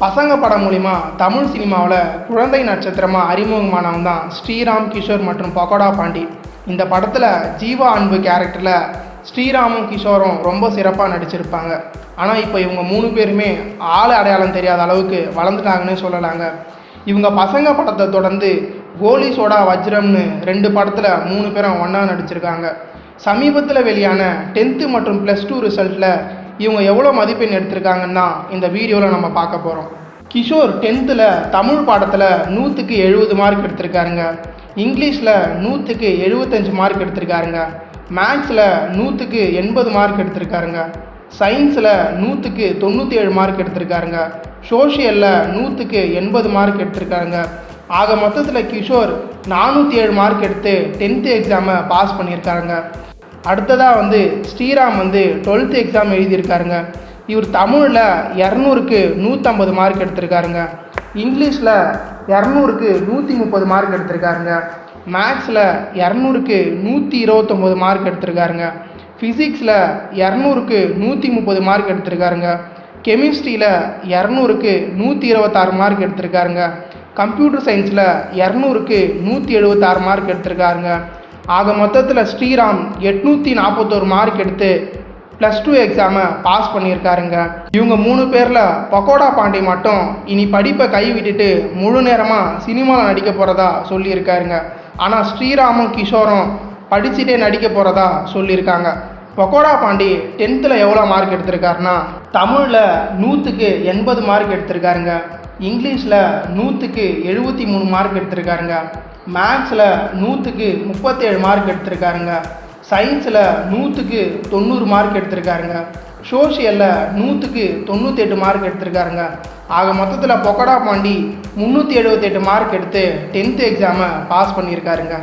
பசங்க படம் மூலிமா தமிழ் சினிமாவில் குழந்தை நட்சத்திரமாக அறிமுகமானவன் தான் ஸ்ரீராம் கிஷோர் மற்றும் பகோடா பாண்டி. இந்த படத்தில் ஜீவா அன்பு கேரக்டரில் ஸ்ரீராமும் கிஷோரும் ரொம்ப சிறப்பாக நடிச்சிருப்பாங்க. ஆனால் இப்போ இவங்க மூணு பேருமே ஆள் அடையாளம் தெரியாத அளவுக்கு வளர்ந்துட்டாங்கன்னு சொல்லலாங்க. இவங்க பசங்க படத்தை தொடர்ந்து கோலி சோடா வஜ்ரம்னு ரெண்டு படத்தில் மூணு பேரும் ஒன்றா நடிச்சிருக்காங்க. சமீபத்தில் வெளியான டென்த்து மற்றும் ப்ளஸ் டூ ரிசல்ட்டில் இவங்க எவ்வளோ மதிப்பெண் எடுத்திருக்காங்கன்னா இந்த வீடியோவில் நம்ம பார்க்க போகிறோம் கிஷோர் டென்த்தில் தமிழ் பாடத்தில் நூற்றுக்கு எழுபது மார்க் எடுத்திருக்காருங்க. இங்கிலீஷில் நூற்றுக்கு எழுபத்தஞ்சு மார்க் எடுத்திருக்காருங்க. மேக்ஸில் நூற்றுக்கு எண்பது மார்க் எடுத்திருக்காருங்க. சயின்ஸில் நூற்றுக்கு தொண்ணூற்றி ஏழு மார்க் எடுத்திருக்காருங்க. சோஷியலில் நூற்றுக்கு எண்பது மார்க் எடுத்திருக்காருங்க. ஆக மொத்தத்தில் கிஷோர் நானூற்றி ஏழு மார்க் எடுத்து டென்த்து எக்ஸாமை பாஸ் பண்ணியிருக்காருங்க. அடுத்ததாக வந்து ஸ்ரீராம் வந்து டுவெல்த்து எக்ஸாம் எழுதியிருக்காருங்க. இவர் தமிழில் இரநூறுக்கு நூற்றம்பது மார்க் எடுத்திருக்காருங்க. இங்கிலீஷில் இரநூறுக்கு நூற்றி முப்பது மார்க் எடுத்திருக்காருங்க. மேக்ஸில் இரநூறுக்கு நூற்றி இருபத்தொம்போது மார்க் எடுத்திருக்காருங்க. ஃபிசிக்ஸில் இரநூறுக்கு நூற்றி முப்பது மார்க் எடுத்திருக்காருங்க. கெமிஸ்ட்ரியில் இரநூறுக்கு நூற்றி இருபத்தாறு மார்க் எடுத்திருக்காருங்க கம்ப்யூட்டர் சயின்ஸில் இரநூறுக்கு நூற்றி எழுபத்தாறு மார்க் எடுத்திருக்காருங்க. ஆக மொத்தத்தில் ஸ்ரீராம் எட்நூற்றி நாற்பத்தோரு மார்க் எடுத்து ப்ளஸ் டூ எக்ஸாமை பாஸ் பண்ணியிருக்காருங்க. இவங்க மூணு பேரில் பக்கோடா பாண்டி மட்டும் இனி படிப்பை கைவிட்டுட்டு முழு நேரமாக சினிமாவில் நடிக்க போகிறதா சொல்லியிருக்காருங்க. ஆனால் ஸ்ரீராமும் கிஷோரும் படிச்சுட்டே நடிக்க போகிறதா சொல்லியிருக்காங்க. பக்கோடா பாண்டி டென்த்தில் எவ்வளோ மார்க் எடுத்திருக்காருன்னா தமிழில் நூற்றுக்கு எண்பது மார்க் எடுத்திருக்காருங்க. இங்கிலீஷில் நூற்றுக்கு எழுபத்தி மூணு மார்க் எடுத்திருக்காருங்க. மேக்ஸில் நூற்றுக்கு முப்பத்தேழு மார்க் எடுத்திருக்காருங்க. சயின்ஸில் நூற்றுக்கு தொண்ணூறு மார்க் எடுத்திருக்காருங்க. சோஷியலில் நூற்றுக்கு தொண்ணூற்றெட்டு மார்க் எடுத்திருக்காருங்க. ஆக மொத்தத்தில் பொக்கடா பாண்டி முந்நூற்றி எழுபத்தெட்டு மார்க் எடுத்து டென்த்து எக்ஸாமை பாஸ் பண்ணியிருக்காருங்க.